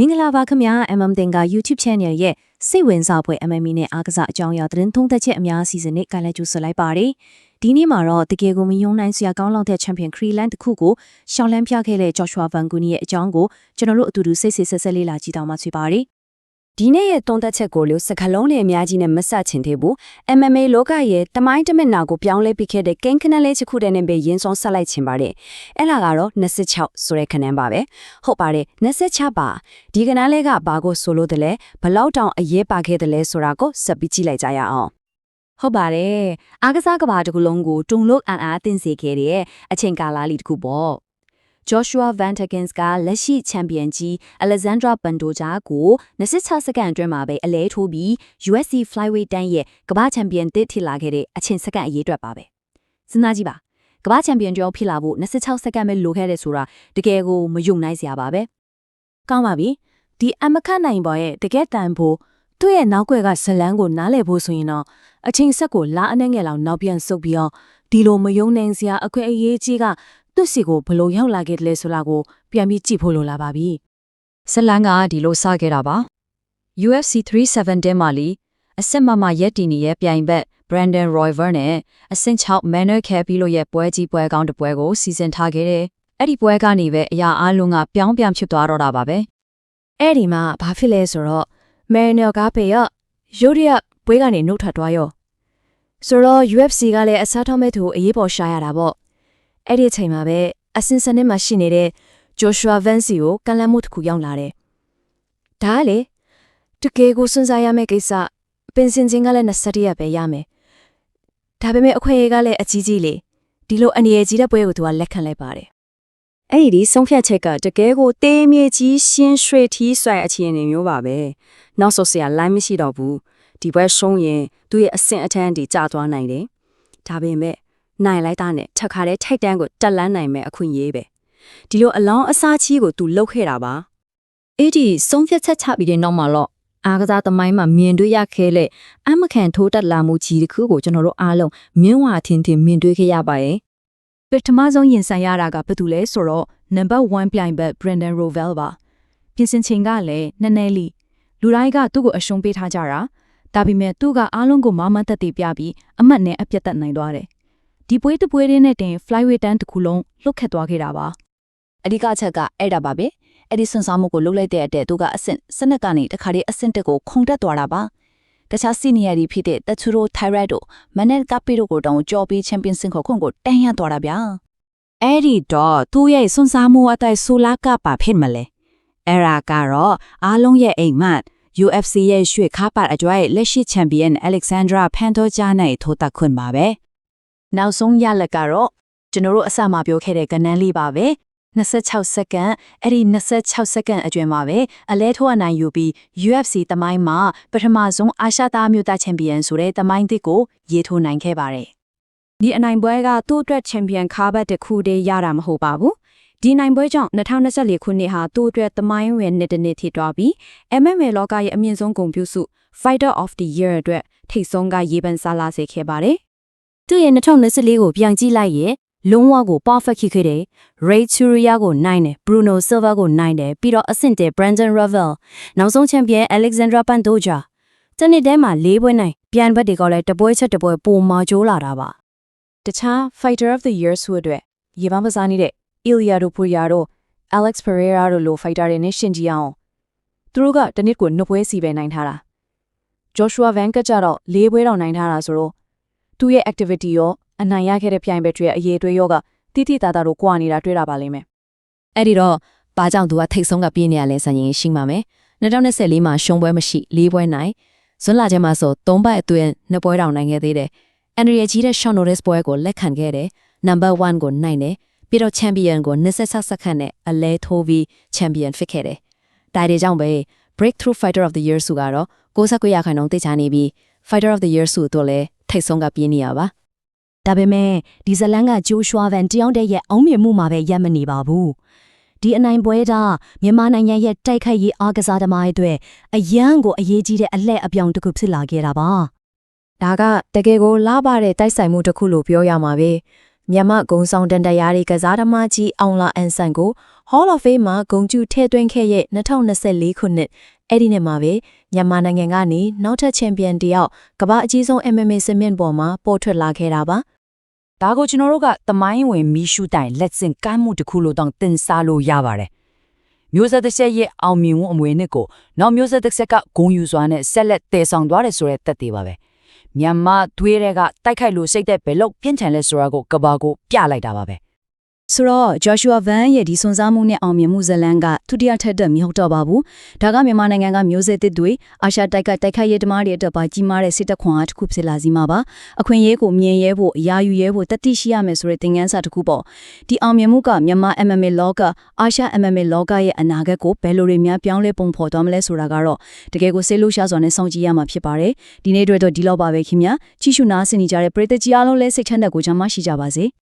မင်္ဂလာပါခင်ဗျာ MM တင်က YouTube Channel ရဲ့စိတ်ဝင်စားဖွယ် MMA နဲ့အားကစားအကြောင်းအရာသတင်းထုံးသက်ချက်အများအစီအစဉ်နဲ့ကြိုင်လိုက်ကြိုဆိုလိုက်ပါတယ်ဒီနေ့မှာတော့တကယ်ကိုမယုံနိုင်စရာကောင်းလောက်တဲ့ Champion Creeland တစ်ခုကိုရှောင်းလန်းပြခဲ့တဲ့ Joshua Van Gundy ရဲ့အကြောင်းကိုကျွန်တော်တို့အတူတူစိတ်စိတ်ဆက်ဆက်လေးလာကြည့်တော့မှဆွေပါတယ် ဒီနေ့ရဲ့တုံးသက်ချက်ကိုလို့စကလုံးနဲ့အများကြီးနဲ့မဆက်ချင်သေးဘူး MMA လောကရဲ့တမိုင်းတမင်နာကိုပြောင်းလဲပြီးခဲ့တဲ့ကိန်းခဏလေးတစ်ခုတည်းနဲ့ပဲရင်းစောဆက်လိုက်ချင်ပါတယ်အဲ့လာကတော့26ဆိုတဲ့ခဏန်းပါပဲဟုတ်ပါတယ်26ပါဒီခဏန်းလေးကဘာကိုဆိုလို့တလဲဘလောက်တောင်အရေးပါခဲ့တယ်လဲဆိုတာကိုဆက်ပြီးကြည့်လိုက်ကြရအောင်ဟုတ်ပါတယ်အားကစားကဘာတစ်ခုလုံးကိုတုံလို့အန်အားတင်စေခဲ့တဲ့အချိန်ကာလလေးတစ်ခုပေါ့ Joshua Van Tekens ကလက်ရှိချန်ပီယံကြီး Alexandra Pantoja ကို26စက္ကန့်အတွင်းမှာပဲအလဲထိုးပြီး UFC Flyweight တန်းရဲ့ကမ္ဘာချန်ပီယံတစ်ထိလာခဲ့တဲ့အချိန်စက္ကန့်အရေးအတွက်ပါပဲစဉ်းစားကြည့်ပါကမ္ဘာချန်ပီယံကျောင်းဖြစ်လာဖို့26စက္ကန့်ပဲလိုခဲ့တယ်ဆိုတာတကယ်ကိုမယုံနိုင်စရာပါပဲကောင်းပါပြီဒီအမခတ်နိုင်ပေါ်ရဲ့တကယ်တန်ဖို့သူ့ရဲ့နောက်ွယ်ကဇလန်းကိုနားလည်ဖို့ဆိုရင်တော့အချိန်ဆက်ကိုလာအနှဲငယ်လောက်နောက်ပြန်ဆုပ်ပြီးတော့ဒီလိုမယုံနိုင်စရာအခွင့်အရေးကြီးက သူ့စီကိုဘလို့ရောက်လာခဲ့တယ်လဲဆိုတာကိုပြန်ပြီးကြည့်ဖို့လိုလာပါပြီဇလန်ကဒီလိုစခဲ့တာပါ UFC 37တဲမှာလီအစစ်မမရက်တီနီရဲ့ပြိုင်ဘက် Brandon Royver နဲ့အဆင့်6 Manor Capi လို့ရဲ့ပွဲကြီးပွဲကောင်းတစ်ပွဲကိုစီစဉ်ထားခဲ့တယ်။အဲ့ဒီပွဲကနေပဲအရာအလုံးကပြောင်းပြန်ဖြစ်သွားတော့တာပါပဲအဲ့ဒီမှာဘာဖြစ်လဲဆိုတော့မယ်နယ်ကပေရရိုးရပွဲကနေနှုတ်ထွက်သွားရောဆိုတော့ UFC ကလည်းအစားထောက်မဲ့သူအရေးပေါ်ရှာရတာပေါ့ အဲ့ဒီအချိန်မှာပဲအစင်စနစ်မှာရှိနေတဲ့ Joshua Vance ကိုကန်လန့်မှုတစ်ခုရောက်လာတယ်ဒါကလေတကယ်ကိုစဉ်းစားရမယ့်ကိစ္စပင်စင်ချင်းကလည်း20ရက်ပဲရမယ်ဒါပေမဲ့အခွင့်အရေးကလည်းအကြီးကြီးလေဒီလိုအနေရကြီးတဲ့ပွဲကိုသူကလက်ခံလိုက်ပါတယ်။အဲ့ဒီဆုံးဖြတ်ချက်ကတကယ်ကိုတေးမြေကြီးရှင်းရွှေထီးဆွဲအခြေအနေမျိုးပါပဲ။နောက်ဆိုစရာလိုင်းမရှိတော့ဘူး။ဒီပွဲရှုံးရင်သူ့ရဲ့အဆင့်အထမ်းတွေကျသွားနိုင်တယ်။ဒါပေမဲ့ နိုင်လိုက်တာနဲ့ထက်ခါတဲ့ထိုက်တန်းကိုတက်လန်းနိုင်မဲ့အခွင့်အရေးပဲ။ဒီလိုအလောင်းအစားချီးကိုသူလှုပ်ခဲ့တာပါ။အဲ့ဒီဆုံးဖြတ်ချက်ချပြီးတဲ့နောက်မှာတော့အားကစားသမိုင်းမှာမြင်တွေ့ရခဲ့တဲ့အမခံထိုးတက်လာမှုကြီးတစ်ခုကိုကျွန်တော်တို့အားလုံးမြင်းဝါထင်ထင်မြင်တွေ့ခဲ့ရပါရဲ့ပထမဆုံးရင်ဆိုင်ရတာကဘာတူလဲဆိုတော့ number 1ပြိုင်ဘက် Brandon Rovel ပါပြင်ဆင်ချိန်ကလည်းနည်းနည်းလေးလူတိုင်းကသူ့ကိုအရှုံးပေးထားကြတာဒါပေမဲ့သူကအားလုံးကိုမမသက်တည်ပြပြီးအမတ်နဲ့အပြတ်သက်နိုင်သွားတယ် ဒီပွဲတစ်ပွဲရင်းနဲ့တင် flyweight တန်းတစ်ခုလုံးလွတ်ခတ်သွားခဲ့တာပါအဓိကချက်ကအဲ့ဒါပါပဲအဲ့ဒီစွန့်စားမှုကိုလုပ်လိုက်တဲ့အတဲ့သူကအဆင့်စနစ်ကနေတခါတည်းအဆင့်တက်ကိုခုန်တက်သွားတာပါတခြားစီနီယာတွေဖြစ်တဲ့တက်ချူရိုထိုင်ရိုက်တို့မနက်ကပီတို့ကိုတောင်ကြော်ပြီးချန်ပီယံစင်ခုခွန်ကိုတန်းရသွားတာဗျာအဲ့ဒီတော့သူ့ရဲ့စွန့်စားမှုအတိုက်ဆိုလာကပါဖြစ်မလဲအဲ့ရာကတော့အားလုံးရဲ့အိမ်မက် UFC ရဲ့ရွှေခါပတ်အကြွယ်လက်ရှိချန်ပီယံ Alexandra Pantoja နဲ့ထိုးတက်ခွင့်ပါပဲ နောက်ဆုံးရလက်ကတော့ကျွန်တော်တို့အစမှပြောခဲ့တဲ့ကဏ္ဍလေးပါပဲ26စက္ကန့်အဲ့ဒီ26စက္ကန့်အတွင်းမှာပဲအလဲထိုးအနိုင်ယူပြီး UFC တမိုင်းမှာပထမဆုံးအာရှသားမျိုးသားချန်ပီယံဆိုတဲ့တမိုင်းတစ်ကိုရေထိုးနိုင်ခဲ့ပါတယ်ဒီအနိုင်ပွဲကသူ့အတွက်ချန်ပီယံခါဘတ်တစ်ခုတည်းရတာမဟုတ်ပါဘူးဒီနိုင်ပွဲကြောင့်2024ခုနှစ်ဟာသူ့အတွက်သမိုင်းဝင်နှစ်တစ်နှစ်ထိတွားပြီး MMA လောကရဲ့အမြင့်ဆုံးဂုဏ်ပြုဆု Fighter of the Year အတွက်ထိတ်ဆုံးကရေပန်စားလာစေခဲ့ပါတယ် သူ့ရဲ့2024ကိုပြန်ကြည့်လိုက်ရင်လုံးဝကို perfect ဖြစ်ခဲ့တယ် Ray Churia ကိုနိုင်တယ် Bruno Silva ကိုနိုင်တယ်ပြီးတော့အဆင့်တဲ Brandon Ravel နောက်ဆုံးချန်ပီယံ Alexandra Pantoja တနေ့တည်းမှာ၄ပွဲနိုင်ပြန်ဘက်တွေကလည်းတပွဲချက်တပွဲပိုမာကျိုးလာတာပါတခြား Fighter of the Year ဆိုအတွက်ရေပန်းပစားနေတဲ့ Ilya Topuria တို့ Alex Pereira တို့လို fighter တွေနဲ့ရှင်ကြည့်အောင်သူတို့ကတနစ်ကိုနှစ်ပွဲစီပဲနိုင်ထားတာ Joshua Van ကကြတော့၄ပွဲတော့နိုင်ထားတာဆိုတော့ သူ့ရဲ့ activity ရောအနိုင်ရခဲ့တဲ့ပြိုင်ဘက်တွေရဲ့အရေးအသွေးရောကတိတိတသားတို့ကွာနေတာတွေ့တာပါလိမ့်မယ်အဲ့ဒီတော့ဘာကြောင့်သူကထိတ်ဆုံးကပြင်းနေရလဲဆိုရင်ရှင်းပါမယ်2024မှာရှုံးပွဲမရှိ၄ပွဲနိုင်ဇွန်လထဲမှာဆို၃ပတ်အတွင်းနှစ်ပွဲတောင်နိုင်ခဲ့သေးတယ်အန်ဒရီယာကြီးတဲ့ Sean Norris ပွဲကိုလက်ခံခဲ့တယ် number 1ကိုနိုင်တယ်ပြီးတော့ champion ကို26စက္ကန့်နဲ့အလဲထိုးပြီး champion ဖြစ်ခဲ့တယ်ဒါတွေကြောင့်ပဲ breakthrough fighter of the year ဆုကတော့69ရာခိုင်နှုန်းတိကျနေပြီး fighter of the year ဆုတို့လည်းထိတ်ဆုံးကပြင်းနေရပါဒါပေမဲ့ဒီဇလန်ကဂျိုးရှွာဗန်တယောက်တည်းရဲ့အောင်မြင်မှုမှာပဲရပ်မနေပါဘူးဒီအနိုင်ပွဲကမြန်မာနိုင်ငံရဲ့တိုက်ခိုက်ရေးအားကစားသမားတွေအတွက်အရန်ကိုအရေးကြီးတဲ့အလှည့်အပြောင်းတစ်ခုဖြစ်လာခဲ့တာပါဒါကတကယ်ကိုလာပါတဲ့တိုက်ဆိုင်မှုတစ်ခုလို့ပြောရမှာပဲမြန်မာဂုံဆောင်တန်တရားတွေကစားသမားကြီးအောင်လာအန်ဆန်ကို Hall of Fame မှာဂုံကျူထည့်သွင်းခဲ့ရဲ့2024ခုနှစ် အဲ့ဒီနှစ်မှာပဲမြန်မာနိုင်ငံကနေနောက်ထပ်ချန်ပီယံတယောက်ကမ္ဘာအကြီးဆုံး MMA စမင့်ပေါ်မှာပေါ်ထွက်လာခဲ့တာပါဒါကိုကျွန်တော်တို့ကသမိုင်းဝင်မီရှူတိုင်လက်စင်ကမ်းမှုတစ်ခုလို့တောင်တင်စားလို့ရပါတယ်မျိုးဆက်တစ်ဆက်ရဲ့အောင်မြင်မှုအမွေနှစ်ကိုနောက်မျိုးဆက်တစ်ဆက်ကဂုံယူစွာနဲ့ဆက်လက်တည်ဆောင်သွားတယ်ဆိုတဲ့သက်သေပါပဲမြန်မာသွေးတွေကတိုက်ခိုက်လို့စိတ်သက်ဘယ်လောက်ပြင်းထန်လဲဆိုတာကိုကဘာကိုပြလိုက်တာပါပဲ ဆိုတော့ Joshua Van ရဲ့ဒီစွန်စားမှုနဲ့အောင်မြင်မှုဇလန်းကသူတရားထက်တဲ့မဟုတ်တော့ပါဘူး။ဒါကမြန်မာနိုင်ငံကမျိုးဆက်သစ်တွေအာရှတိုက်ကတိုက်ခိုက်ရေးတမားတွေအတွက်ပါကြီးမားတဲ့စစ်တပ်ခွန်အားတစ်ခုဖြစ်လာစီမှာပါ။အခွင့်အရေးကိုမြင်ရဲဖို့အရာယူရဲဖို့တတိရှိရမယ်ဆိုတဲ့သင်ခန်းစာတစ်ခုပေါ့။ဒီအောင်မြင်မှုကမြန်မာ MMA လောကအာရှ MMA လောကရဲ့အနာဂတ်ကိုဘယ်လိုတွေများပြောင်းလဲပုံဖော်သွားမလဲဆိုတာကတော့တကယ်ကိုစိတ်လို့ရှားစွာနဲ့စောင့်ကြည့်ရမှာဖြစ်ပါတယ်။ဒီနေ့အတွက်တော့ဒီလောက်ပါပဲခင်ဗျာ။ကြည့်ရှုနားဆင်နေကြတဲ့ပရိသတ်ကြီးအားလုံးလည်းစိတ်ချမ်းသာကိုကြမ်းမရှိကြပါစေ။